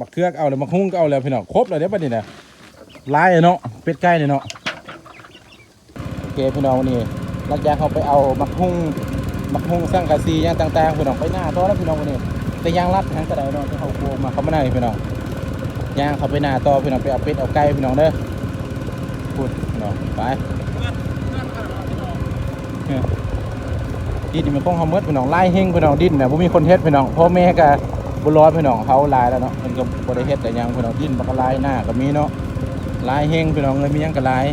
มักเขือกเอาแล้วมักหุ้งก็เอาแล้วพี่น้องครบเลยเด้อบัดนี้นะลายอะเนาะเป็ดไก่เนี่ยเนาะโอเคพี่น้องวันนี้หลังจากเขาไปเอามักหุ้งมักหุ้งสังกะสีอย่างต่างๆพี่น้องไปหน้าต่อแล้วพี่น้องวันนี้แต่ยางรัดทั้งกระไดเนาะที่เขาโกงมาเขาไม่ได้พี่น้องย่างเขาไปหน้าต่อพี่น้องไปเอาเป็ดเอาไก่พี่น้องเด้อพูดพี่น้องไปดินนี่มันคงเฮาเมดพี่น้องไล่เฮงพี่น้องดินเนี่ยบ่มีคนเฮ็ดพี่น้องพ่อแม่ก็บ่ รอดพี่น้องเฮาลายแล้วเนาะมันก็บ่ได้เฮ็ดแต่ยังพี่น้องดินมันก็ลายหน้าก็มีเนาะลายเฮงพี่น้องเลยมียังก็หลาย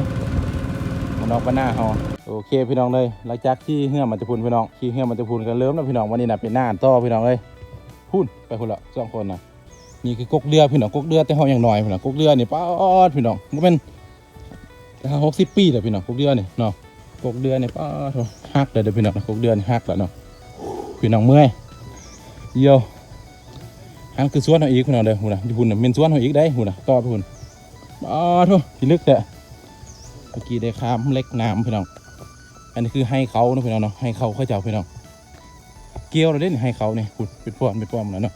มันออกมาหน้าเฮาโอเคพี่น้องเลยหลังจากที่เฮือมันจะพูนพี่น้องที่เฮือมันจะพูนกันเริ่มแล้วพี่น้องวันนี้นะเป็นหน้าต่อพี่น้องเลยพูนไปพุ่นละสองคนนะนี่คือกกเรือพี่น้องกกเรือแต่เฮายังหน้อยพี่น้องกกเรือนี่ป๊อดพี่น้องบ่แม่น60ปีแล้วพี่น้องกกเรือนี่เนาะกกเดือนเนี่ยป้าหักเลยเดี๋ยวพี่น้องกกเดือนหักแล้วเนาะพี่น้องเมื่อยเยี่ยว หันคือสวนเอาอีกพี่น้องเด้อหูนนะญี่ปุ่นน่ะเป็นสวนเอาอีกได้หูนนะต่อพี่หุ่นป้าโถพี่ลึกแต่เมื่อกี้ได้ข้ามเล็กน้ำพี่น้องอันนี้คือให้เขาเนาะพี่น้องเนาะให้เขาเขาเจ้าพี่น้องเกี่ยวเราเด่นให้เขาเนี่ยคุณเป็นป้อมเป็นป้อมแล้วเนาะ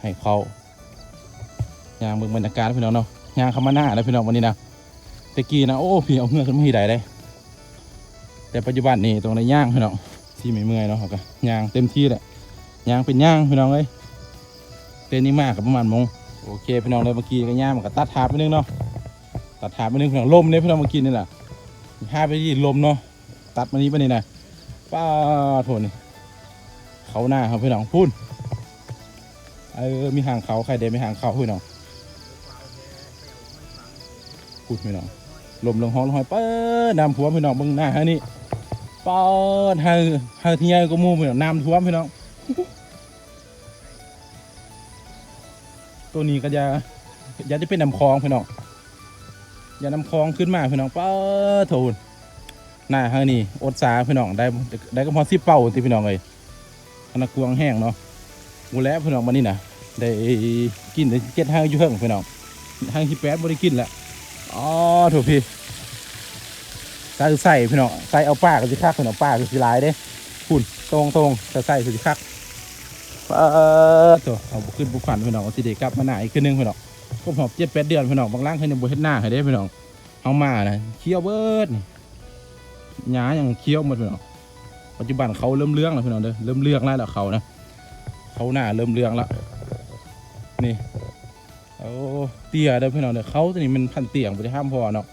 ให้เขายางเมืองบรรยากาศพี่น้องเนาะยางเข้ามาหน้าแล้วพี่น้องวันนี้นะตะกี้นะโอ้พี่เอาเงื่อขึ้นมาให้ได้เลยแต่ปัจจุบันนี่ตรงในย่างพี่น้องที่ไม่เมื่อยเนาะเขาก็ย่างเต็มที่แหละย่างเป็นย่างพี่น้องเลย เต้นนี้มากกับประมาณโมงโอเคพี่น้องเลยเมื่อกี้ก็ย่างมันก็ตัดถาไปนึงเนาะตัดถาไปนึงพี่น้องลมเนี่ยพี่น้องเมื่อกี้นี่แหละห้าไปยี่ลมเนาะตัดมานี้ไปนี่นะป้าโถนี่เขาหน้าครับพี่น้องพูนเออมีหางเขาใครเดินไม่หางเขาพี่น้องพูดพี่น้องลมลงห้องลงห้อยเปิดน้ำท่วมพี่น้องเบิ่งหน้าฮะนี่เปิดเฮาเฮาที่ใหญ่ก็มู่พี่น้องน้ำท่วมพี่น้อง ตัวนี้ก็จะอยากจะเป็นน้ำคลองพี่น้องอย่าน้ำคลองขึ้นมาพี่น้องเปิดโถนหน้าฮะนี่อดสาพี่น้องได้ได้ก็พอสิเป่าที่พี่น้องเลยขนาดกวงแห้งเนาะกูแล้วพี่น้องมานี่นะได้กินได้เจ็ดห้างอยู่เพิ่งพี่น้องห้างที่แปดบ่ได้กินแหละอ๋อถูกพี่ใส่ใส่พี่น้องใส่เอาป้ากับสิคักพี่น้องป้ากับสิลายเด้คุณตรงตรงใส่ใส่สิคัก เออตัวเอาบุขึ้นบุกขันพี่น้องเอาสิเด็กกลับมาหนาอีกขึ้นนึงพี่น้องก็หอบเจ็ดแปดเดือนพี่น้องบางร่างให้ในบุเฮ็ดหน้าให้ได้พี่น้องเอามานะเคี้ยวเบิดนี่หญ้าอย่างเคี้ยวหมดพี่น้องปัจจุบันเขาเริ่มเรื่องแล้วพี่น้องเด้อเริ่มเรื่องแล้วเขานะเขาหน้าเริ่มเรื่องแล้วนี่โอ้เตี้ยเด้อพี่น้องเด้อเขาตัวนี้มันพันเตี่ยงบ่ได้ห้ามพอเนาะ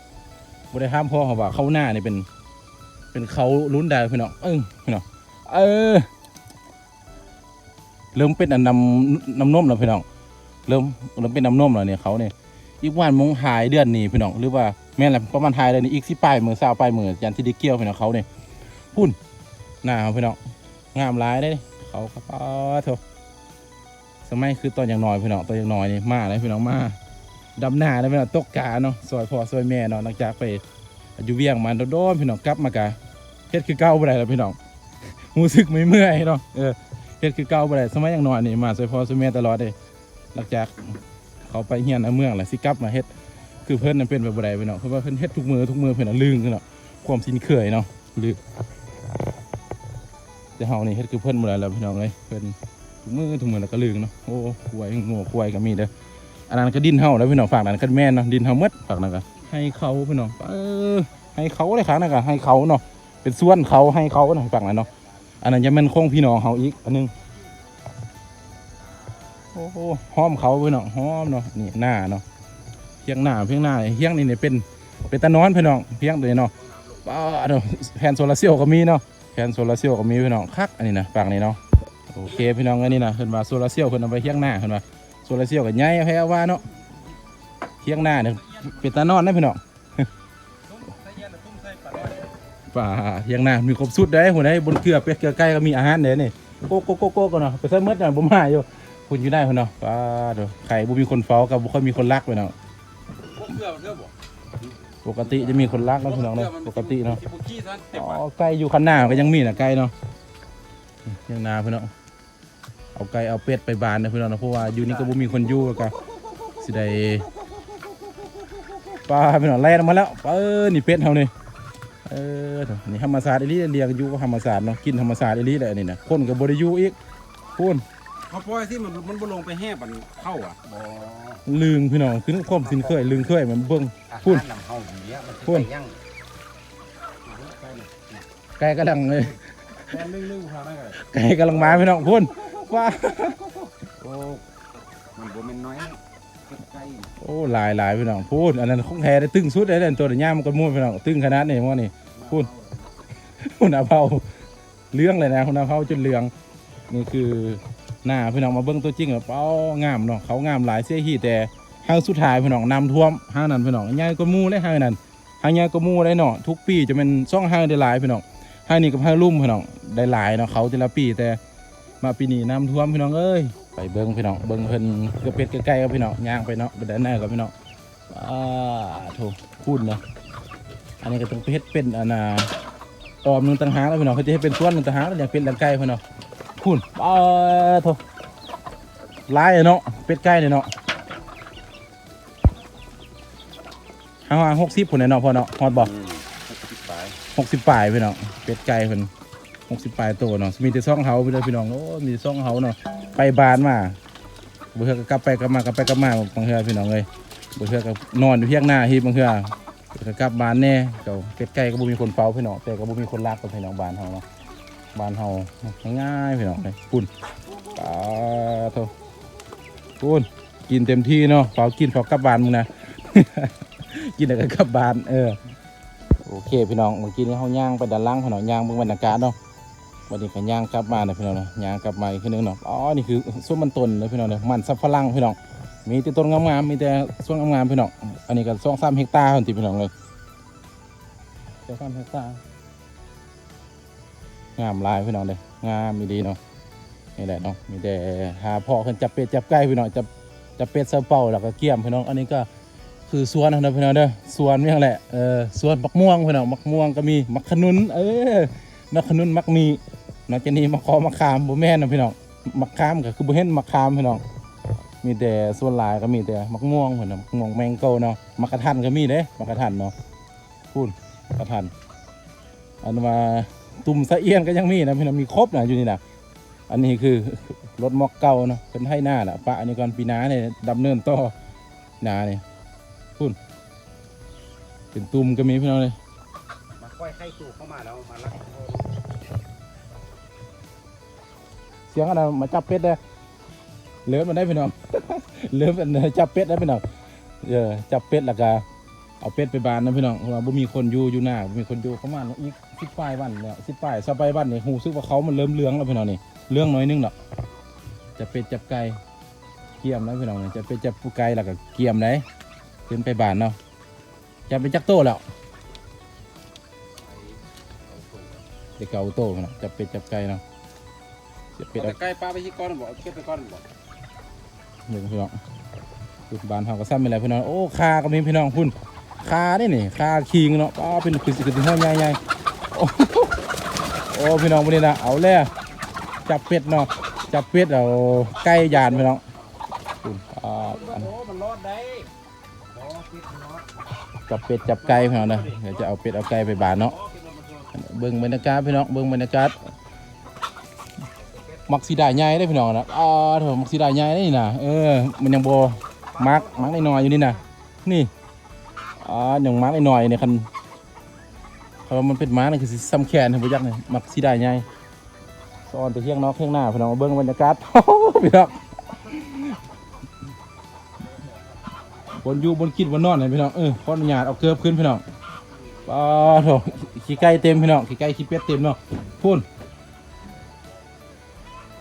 บ่ได้ห้ามพอเขาว่าเขาหน้านี่เป็น เป็นเขาลุ้นได้พี่น้องเออพี่น้องเออ เริ่มเป็นอันนำน้ำนมแล้วพี่น้อง เริ่มเริ่มเป็นน้ำนมแล้วเนี่ยเขาเนี่ยอีกวันมงหายเดือนนี้พี่น้องหรือว่าแม่นแหละประมาณหายเดือนนี้อีกสิปลายมือสาวปลายมือยันที่ได้เกี่ยวพี่น้องเขาเนี่ยพุ่นหน้าพี่น้องงามหลายได้เขาก็ป้าโถสมัยคือตอนอย่างน้อยพี่น้องตอนอย่างน้อยนี่มาเลยพี่น้องมาดำหน้าเลยพี่น้องตกกาเนาะซอยพ่อซอยแม่เนาะหลังจากไปอยู่เวียงมาโดนพี่น้องกลับมากะเฮ็ดคือเก่าบ่ได้แล้วพี่น้องรู้สึกไม่เมื่อยเนาะเออ เฮ็ดคือเก่าบ่ได้สมัยย่างน้อยนี่มาซอยพ่อซอยแม่ตลอดเลยหลังจากเขาไปเฮียนในเมืองแหละสิกลับมาเฮ็ดคือเพิ่นนั่นเป็นแบบบ่ได้พี่น้องเพราะว่าเพิ่นเฮ็ดทุกมือทุกมือเพิ่นน่ะลืมเนาะความสินเคยเนาะลืมแต่เฮานี่เฮ็ดคือเพิ่นบ่ได้แล้วพี่น้องเอ้ยเพิ่นถุงมือถุงมือแล้วก็ลืงเนาะโอ้ควายโง่ควายก็มีเด้ออันนั้นก็ดินเฮาแล้วพี่น้องฝากนั้นก็แม่นเนาะดินเฮาหมดฝากนั้นก็ให้เขาพี่น้องเออให้เขาเลยครับนั่นก็ให้เขาเนาะเป็นส่วนเขาให้เขานะฝากนั้นเนาะ อันนั้นจะเป็นคงพี่น้องเฮาอีกอันหนึงโอ้โหห้อมเขาพี่น้องหอมเนาะนี่หน้าเนาะเพียงหน้าเพียงหน้าเพียงนี่เนี่ยเป็นเป็นตะนอนพี่น้องเพียงเลยเนาะป้าเนาะแผ่นโซลาร์เซลล์ก็มีเนาะแผ่นโซลาร์เซลล์ก็มีพี่น้องคักอันนี้นะฝากนี้เนาะโอเคพี่น้องอันนี้นะเพิ่นว่าโซลาร์เซลล์เพิ่นเอาไปเคียงหน้าเพิ่นว่าโซลาร์เซลล์ก็ใหญ่แพ้ว่าเนาะเคียงหน้าเนี่ยเป็นตานอนนะพี่น้อง ป่าเคียงน้ามีครบสุดได้หัวได้บนเกลือเป็ดเกลือไก่ก็มีอาหารเด้นี่โก้โก้โกโกกันเนาะไปเซิร์ฟเมื่อน่บ่มาอยู่คุณอยู่ได้เพิ่นเนาะป้าเด้อไข่บ่มีคนเฝ้ากับบ่ค่อยมีคนรักไปเนาะเพื่อเพื่อบ่ปกติจะมีคนรักเนาะพี่น้องเนาะปกติเนาะอ๋อไก่อยู่ข้างหน้าก็ยังมีนะไก่เนาะเลี้ยังนาพื่นเนาะเอาไก่เอาเป็ดไปบานนะพื่อนเนาะเพราะว่าอยู่นี่ก็บ่มีคนอยู่แล้วก็สิได้ปลาเพื่นเนาะไล่ออกมาแล้วเออนี่เป็ดเฮานี่เออ เถอะนี่ธรรมศาสตร์อีหลีเรียกอยู่ก็ธรรมศาสตร์เนาะกินธรรมศาสตร์อีหลีแหละนี่นะคนก็บ่ได้อยู่อีกพูนเขาปล่อยที่มันมันบ่ลงไปแห่บันเข้าอะบ่ลึงพี่น้องขึ้นความสินเคยลึงเคยมันเบิ่งอาพูดหารนำเฮาอย่างเงี้ยมันสิพูดไปยังไก่กำลังเลยแค่นึ่งนึ่งพาได้กันไก่กำลังมาพี่น้องพุ่นว้าโอ้มันบ่แม่นน้อยใกล้ โอ้หลายหลายพี่น้องพูดอันนั้นของแท้ได้ตึงสุดเลยแต่ตัวเดียวย่ามันก็ม้วนพี่น้องตึงขนาดนี้มั้งนี่พูดคุณอาเผาเรื่องเลยนะคุณอาเผาจนเหลืองนี่คือหน้าพี่น้องมาเบิ้งตัวจริงแบบเป้างามเนาะเขางามหลายเสียหีแต่ห้างสุดท้ายพี่น้องนำท่วมห้างนั้นพี่น้องใหญ่ก็มูเลยห้างนั้นห้างใหญ่ก็มูได้เนาะทุกปีจะเป็นซ่องห้างได้หลายพี่น้องห้างนี้กับห้างลุ่มพี่น้องได้หลายเนาะเขาแต่ละปีแต่มาปีนี้น้ำท่วมพี่น้องเอ้ย ไปเบิ้งพี่น้องเบิ้งเพิ่นเกือบเป็ดใกล้ๆกับพี่น้องย่างไปเนาะไปด้านหน้ากับพี่น้องอ่าโถพูดเนาะอันนี้ก็ต้องเพชรเป็นอันน่ะออมหนึงต่างหากแล้วพี่น้องเขาจะให้เป็นส่วนหนึงต่างหากแล้วอย่างเป็นหลังไก่พี่น้องพูนเออโถลายอะเนาะเป็ดไก่เนี่ยเนาะห้าหกสิบผลเนี่ยเนาะพอเนาะฮอดบอกอืมสิบปลายหกสิบปลายพี่น้องเป็ดไก่เพิ่นหกสิบปลายตัวเนาะมีแต่ซ่องเฮาพี่น้องพี่น้องโอ้มีแต่ซ่องเฮาเนาะ ไปบานมาบ่เทื่อก็กลับไปกลับมากลับไปกลับมาบางเทื่อพี่น้องเลยบ่เทื่อก็นอนอยู่เพียงหน้าฮีบบางเทื่อก็กลับบ้านแน่เจ้าเป็ดไก่ก็บ่มีคนเฝ้าพี่น้องแต่ก็บ่มีคนรักกับพี่น้องบ้านเฮาเนาะบ้านเฮาง่ายๆพี่น้องเลยปุ่นปลาโทปุ่นกินเต็มที่เนาะเฝ้ากินเฝ้ากลับบ้านมึงนะ กินแล้วก็กลับบ้านเออโอเคพี่น้องเมื่อกี้นี้เฮาย่างไปด้านล่างพี่น้องย่างเบิ่งบรรยากาศเนาะ วันนี้ก็ย่างกลับมาเนาะพี่น้องเนะย่างกลับมาอีกทีนึงเนาะอ๋อนี่คือส้มมันต้นเลยพี่น้องเนาะมันสับฝรั่งพี่น้องมีแต่ต้นงามๆมีแต่ส่วนงามๆพี่น้องอันนี้ก็สองสามเฮกตาร์คนติพี่น้องเลยสองสามเฮกตาร์งามลายพี่น้องเลยงามมีดีเนาะนี่แหละเนาะมีแต่หาพ่อคนจับเป็ดจับไก่พี่น้องจับจับเป็ดเสือเป่าแล้วก็เกี่ยมพี่น้องอันนี้ก็คือสวนนะพี่น้องเด้อสวนนี่แหละเออสวนมักม่วงพี่น้องมักม่วงก็มีมักขนุนเออมักขนุนมักมี นอกจากนี้มักคอมักขามบ่แม่นนะพี่น้องมักขามก็คือบ่เห็นมักขามพี่น้องมีแต่ส่วนหลายก็มีแต่มะม่วงเหมือนมะม่วงแมงโก้เนาะมะกระทันก็มีเด้มะกระทันเนาะพูดกระทันอันมาตุ่มสะเอียนก็ยังมีนะพี่น้องมีครบนะอยู่นี่นะอันนี้คือรถมอกเก่าเนาะเป็นให้หน้าแหละปะอันนี้ก่อนปีน้าเนี่ยดำเนินต่อหนาเนี่ยพูดเป็นตุ่มก็มีพี่น้องเลยมาค่อยไข่ตู้เข้ามาแล้วมาลัก สียงอะไรมาจับเป็ดเลยเลือมันได้พี่น้องเลือมันจับเป็ดได้พี่น้องเออจับเป็ดแล้วก็เอาเป็ดไปบานนะพี่น้องเราะว่าบ่มีคนอยู่อยู่หน้าบ่มีคนอยู่เขามาอีกสิบปลายวันเนี่ยสิบปลายสบายวันนี่หูซึกว่าเขามันเริ่มเลืองแล้วพี่น้องนี่เลืองน้อยนึงเนาะจะเป็ดจับไก่เกี่ยมนะพี่น้องนี่จะเป็ดจับไก่แล้วก็เกี่ยมได้ขึ้นไปบานเนาะจะไปจักโตแล้วเด็กเก่าโตพี่น้องจับเป็ดจับไก่เนาะ จะเป็ดแต่เอาใกล้ปลาไปที่ก้อนบ่เก็บไปก้อนบ่เดี๋ยวพี่น้องคือบ้านเฮาก็ซ้ำไปแล้วพี่น้อง โอ้คาก็มีพี่น้องพุ่นคาได้นี่คาคิงเนาะป้าเป็นคือสิคือห้อยใหญ่ๆโอ้โหโอ้พี่น้องวันนี้นะเอาแล้วจับเป็ดเนาะจับเป็ดเอาใกล้ยานพี่น้องพุ่นอ่าอัน โอ้มันรอดได้บ่ปิดเนาะจับเป็ดจับไก่พี่น้องนะเดี๋ยวจะเอาเป็ดเอาไก่ไปบานเนาะเบิ่งบรรยากาศพี่น้องเบิ่งบรรยากาศ มักสีดาใหญ่ได้พี่น้องนะอ่าเถอะมักสีดาใหญ่ได้นี่นะเออ มันยังโบมักมักน้อยๆอยู่นี่นะนี่อ่าอย่งมาร์กหน่อยๆเนี่ยคันเขาว่ามันเป็นม้านี่คือซ้ำแขนให้บ่ยักเนี่ยมักสิได้ไงซ้อนแต่เที่ยงนอกเที่ยงหน้าพี่น้องเบิ่งบรรยากาศพี่น้องบนอยู่บนกินบนนอนเลยพี่น้องเออขออนุญาตเอาเกือบขึ้นพี่น้องป้าโถขี้ไก่เต็มพี่น้องขี้ไก่ขี้เป็ดเต็มเนาะพูน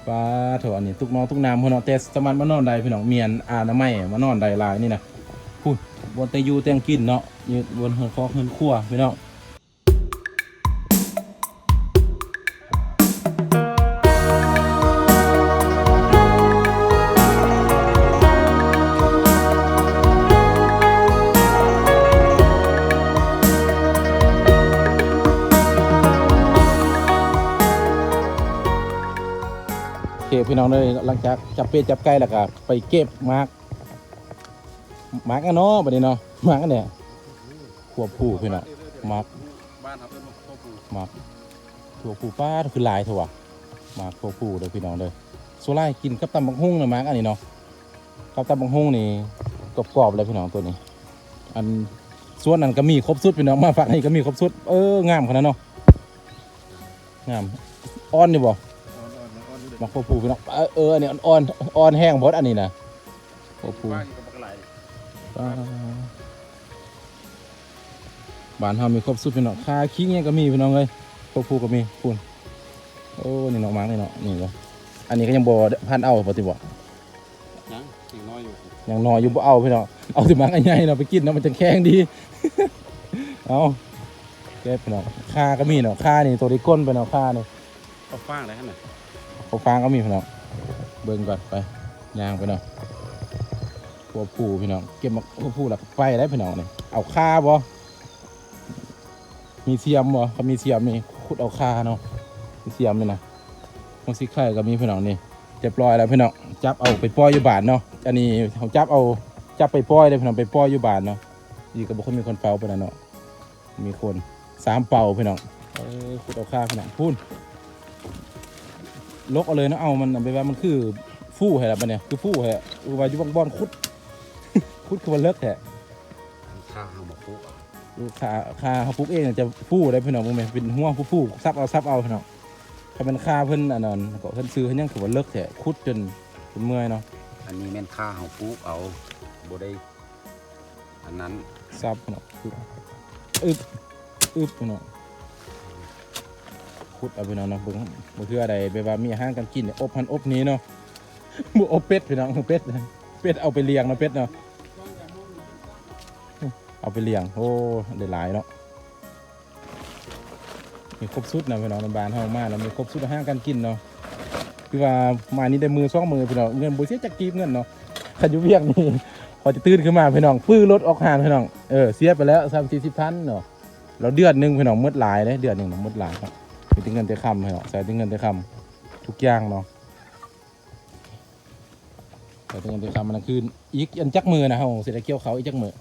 ปลาโถอันนี้ตุกน้องตุกน้ำพี่น้องแต่สมันมานอนได้พี่น้องเมียนอาน้ำไม่มานอนได้ลายนี่นะบนแต่อยู่แต่งกินเนาะยืดบนเฮือนคอกเฮือนขั้วพี่น้อง พี่น้องเลยหลังจากจับเป็ดจับไก่แล้วก็ไปเก็บมาร์กมาร์กกันเนาะบัดนี้เนาะมาร์กกันเนี่ยขวบผู้พี่น้องมาร์กบ้านครับเป็นพ่อปู่มาร์กขวบผู้ป้าคือลายถอะวมาร์กขวบผู้เด้อพี่น้องเด้อโซล่ากินกับตำบักหุ่งนะมาร์กอันนี้เนาะกับตำบักหุ่งนี่กรอบๆเลยพี่น้องตัวนี้ อันส่วนนั้นก็มีครบสุดพี่น้องมาฝากนี่ก็มีครบสุดเอองามขนาดเนาะงามอ่อนนี่บ่ อ่อนๆอ่อนๆดูเด็กมักโคผูพี่น้องเออเอออันนี้อ่อนๆอ่อนแห้งบดอันนี้นะโคผูบ้านอยู่กับบักไหลอ่าบ้านเฮามีครบสุดพี่น้องคาคิงเนี่ยก็มีพี่น้องเลยโคผูก็มีพูนโอ้นี่น้องมาร์กนี่เนาะนี่ก็อันนี้ก็ยังบ่พันเอาปฏิบัติยังยังน้อยอยู่ยังน้อยอยู่บ่เอาพี่น้องเอาสิมาร์กใหญ่ๆเนาะไปกินเนาะมันจะแข็งดีเอาเก็บพี่น้องคาก็มีเนาะคานี่ตัวที่ก้นไปเนาะคานี่เขาฟ้างอะไรขนาด เขาฟางก็มีพี่น้องเบิ่งก่อนไปยางไปเนาะพวกผู้พี่น้องเก็บมาพวกผู้แล้วก็ไปได้พี่น้องนี่เอาค่าบ่มีเสียมบ่เขามีเสียมนี่ขุดเอาค่าเนาะมีเสียมนี่นะมันสิไข่ก็มีพี่น้องนี่เรียบร้อยแล้วพี่น้องจับเอาไปปล่อยอยู่บ้านเนาะอันนี้เขาจับเอาจับไปปล่อยเลยพี่น้องไปปล่อยอยู่บ้านเนาะดีก็บค่อยมีคนเฝ้าปนนั้นเนาะมีคนสามเป่าพี่น้องเออขุดเอาค่าพี่น้องพูน ลกเอาเลยนะเอามันไปว่ามันคือฟู่แหละมันเนี่ยคือฟู่แหละอือว่าอยู่บางบอนคุด คุดคือวันเลิกแหละข้าวหมกปุ๊กลูกคาคาเขาปลูกเองเนี่ยจะฟู่ได้พี่น้องพวกนี้เป็นหัวฟู่ๆซับเอาซับเอาพี่น้องถ้าเป็นคาเพิ่นอันนั้นก็เพิ่นซื้อให้ยังคือว่าเลิกแหละคุดจนจนเมื่อยเนาะอันนี้แม่นข้าวเฮาปุ๊กเอาบ่ได้อันนั้นซับพี่น้องอึบอึบอึบพี่น้อง คุดเอาพี่น้องเนาะเบิ่งบ่คืออะไรไปว่ามีอาหารการกินเนี่ยอบพันอบนี้เนาะบ่อบเป็ดพี่น้องเป็ดเป็ดเอาไปเลี้ยงเนาะเป็ดเนาะเอาไปเลี้ยงโอ้ได้หลายเนาะมีครบสุดนะพี่น้องในบ้านเฮามาแล้วมีครบสุดอาหารการกินเนาะคือว่ามานี่ได้มือสองมือพี่น้องเงินบ่เสียจักกีบเงินเนาะขันอยู่เวียงนี่พอจะตื่นขึ้นมาพี่น้องปื้อรถออกหานพี่น้องเออเสียไปแล้ว3 40พันเนาะเราเดือนหนึ่งพี่น้องหมดหลายเลยเดือนหนึ่งเนาะหมดหลายครับ มีแต่เงินแต่คำพี่น้องใส่แต่เงินแต่คำทุกอย่างเนาะใส่แต่เงินแต่คำมันคืออีกอันจักมือนะเฮาสิได้เกี่ยวเขาอีกจักมือ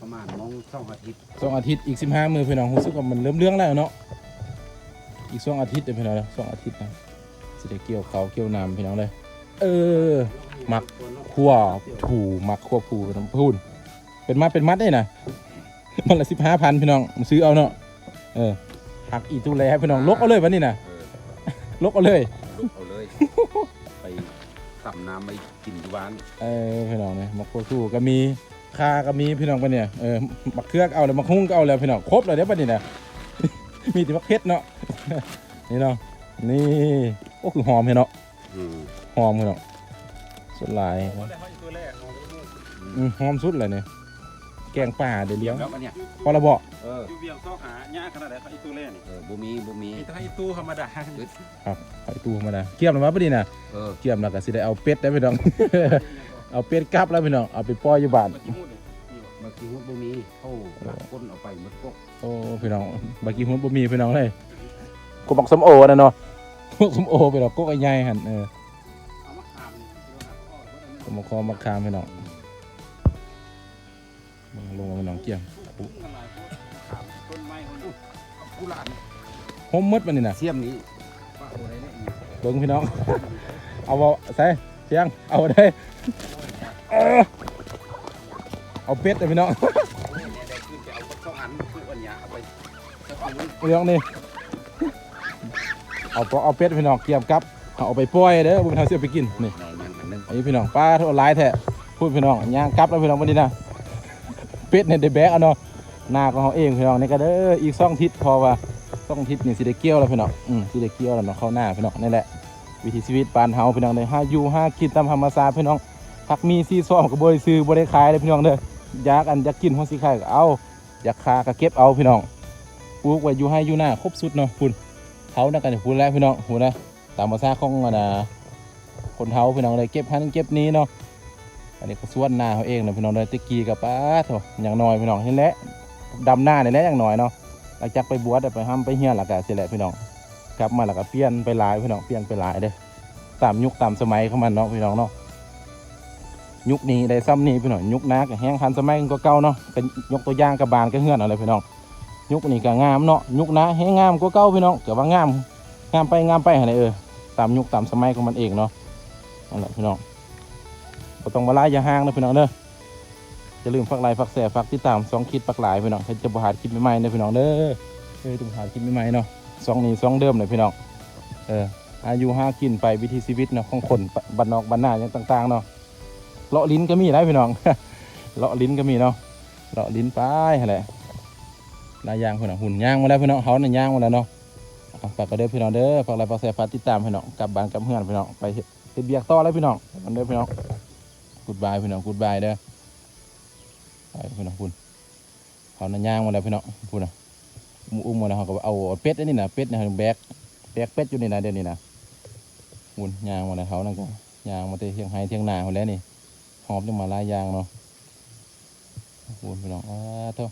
ประมาณมองสองอาทิตย์สองอาทิตย์อีกสิบห้ามือพี่น้องรู้สึกว่ามันเริ่มเรื่องแล้วเนาะอีกสองอาทิตย์เดี๋ยวพี่น้องสองอาทิตย์นะสิได้เกี่ยวเขาวเกี่ยวน้ำพี่น้องเลย เออหมักขั่วผูหมักขั่วผูน้ำพูนเป็นมัดเป็นมัดได้นะมันละสิบห้าพันพี่น้องมาซื้อเอาเนาะเออ หักอีตู้แลพี่น้องลกเอาเลยวันนี้นะเออลกเอาเลยลุกเอาเลย ไปตับน้ำไปกินที่บ้านเออพี่น้องเนี่ยมักขั่วผูก็มีคาก็มีพี่น้องปะเนี่ยเออมักเครือกเอาแล้วมักหุ้งก็เอาแล้วพี่น้องครบเลยเดี๋ยวปะนี่นะ มีแต่มักเพชรเนาะ นี่เนาะนี่โอ้คือหอมเห็นเนาะอืมหอมเนาะสุดหลายเขาได้เขาอีกตัวแรกเขาได้พูดอืมหอมสุดเลยเนี่ย แกงป่าเดี๋ยวเลี้ยงแล้วอันเนี้ยพอระบอกเอออยู่เวียงซอกหาหญ้าขนาดไหนเขาอีกตัวแรกนี่เออบ่มีบ่มีมีแต่ให้ตู้ธรรมดาครับไอตู้ธรรมดาเกี่ยมหรือวะปะนี่นะเออเกี่ยมแล้วก็สิได้เอาเป็ดได้พี่น้อง เอาเป็ดกลับแล้วพี่น้องเอาไปปล่อยอยู่บ้านมันจะพูดเลยนี่ว่ะบางทีฮุดบ่มีเข้าหลักคนเอาไปหมดกกโอ้พี่น้องบากี้หุ่นบ่มีพี่น้องเลยกูบอกสมโอนะเนาะพวกสมโอไปดอกกกไอ้ใหญ่หันเออเอามาขามนี่เดี๋ยวหาเขาออกแล้วผมมาคอมาคามพี่น้อง มึงลงมาพี่น้องเกี่ยมพุ่งกันหลายคนขามต้นไม้คนนู้นกุหลาบโฮมมืดมันนี่นะเสียมนี้ป้าบ่ได้เนี่ยเบิ้งพี่น้อง เอาบ่ใส่เสียง เอาได้เออเอาเป็ดเลยพี่น้องโอ้ยเนี่ยได้ขึ้นไปเอาสักสองอันคืออันเนี้ยเอาไปสักอันนึงพี่น้องนี่เอาปอเอาเป็ดพี่น้องเกี่ยมกับเอาไปปล่อยเด้อบุญเฮาสิเอาไปกินนี่ในนั้นอันนึงอันนี้พี่น้องป้าโทษหลายแท้พูดพี่น้องย่างกลับแล้วพี่น้องวันนี้นะ เป็ดเนี่ยได้แบกเอาเนาะหน้าของเขาเองพี่น้องนี่ก็เด้ออีกสองทิศพอว่าสองทิศนี่สิได้เกี่ยวแล้วพี่น้องอืมสิได้เกี่ยวแล้วเนาะเข้าหน้าพี่น้องนี่แหละวิถีชีวิตบ้านเฮาพี่น้องเลยห้าอยู่ห้ากินตามธรรมชาติพี่น้องผักมีซีซ้อมก็บ่ได้ซื้อบ่ได้ขายเลยพี่น้องเด้ออยากอันอยากกินเฮาสิขายก็เอาอยากคาก็เก็บเอาพี่น้องปลูกไว้อยู่ให้อยู่หน้าครบสุดเนาะพุ่นเฮานั่นกันพูดแล้วพี่น้องพูดนะตามภาษาของอันน่ะคนเฮาพี่น้องเลยเก็บหันเก็บนี้เนาะ อันนี้ก็สวนหน้าเขาเองเนาะพี่น้องเลยตะกี้กับป้าโถอย่างน้อยพี่น้องเห็นแหละดำหน้าเนี่ยแหละอย่างน้อยเนาะหลังจากไปบวชไปห้ํไปเฮียนแล้วก็สิแหละพี่น้องกลับมาแล้วก็เปลี่ยนไปหลายพี่น้องเปลี่ยนไปหลายเด้ตามยุคตามสมัยของมันเนาะพี่น้องเนาะยุคนี้ได้ซ้ำนี้พี่น้องยุคนาก็แห้งทันสมัยก็เก่าเนาะก็ยกตัวอย่างกับบานก็เฮือนอาเลยพี่น้องยุคนี้ก็งามเนาะยุคนาแห้งงามกว่าเก่าพี่น้องก็ว่างามงามไปงามไปหั่นเออตามยุคตามสมัยของมันเองเนาะนั่นแหละพี่น้อง ก็ต้องมาไล่ยาห่างนะพี่น้องเด้อจะลืมฝากไลค์ฝากแชร์ฝากติดตามสองคลิปฝากหลายพี่น้องจะบหาคลิปใหม่ๆนะพี่น้องเด้อเออต้องหาคลิปใหม่ๆเนาะสองนี้สองเดิมเลยพี่น้องเอออายุห้ากินไปวิธีชีวิตเนาะของคนบ้านนอกบ้านนาอย่างต่างๆเนาะเลาะลิ้นก็มีได้พี่น้องเลาะลิ้นก็มีเนาะเลาะลิ้นไปหั่นแหละลายยางพี่น้องหุ่นย่างมาแล้วพี่น้องเขาเนี่ยย่างมาแล้วเนาะอะฝากก็เด้อพี่น้องเด้อฝากไลค์ฝากแชร์ฝากติดตามพี่น้องกลับบ้านกลับเมืองพี่น้องไปเฮ็ดเฮ็ดเบียกต่อแล้วพี่น้องมันเด้อพี่น้อง กูดบายพี่น้องกูดบายเด้อไปพี่น้องคุณเขาหน้าย่างมาแล้วพี่น้องพูดนะมูอุ้มมาแล้วเขาก็เอาเป็ดนี่นะเป็ดนะแบกแบกเป็ดอยู่นี่นะเดี๋ยวนี้นะหุ่นย่างมาแล้วเขานั่นก็ย่างมาเตะเทียงไฮเทียงนาคนแล้วนี่หอมจังมาลายยางเนาะหุ่นพี่น้องอ้าเท่า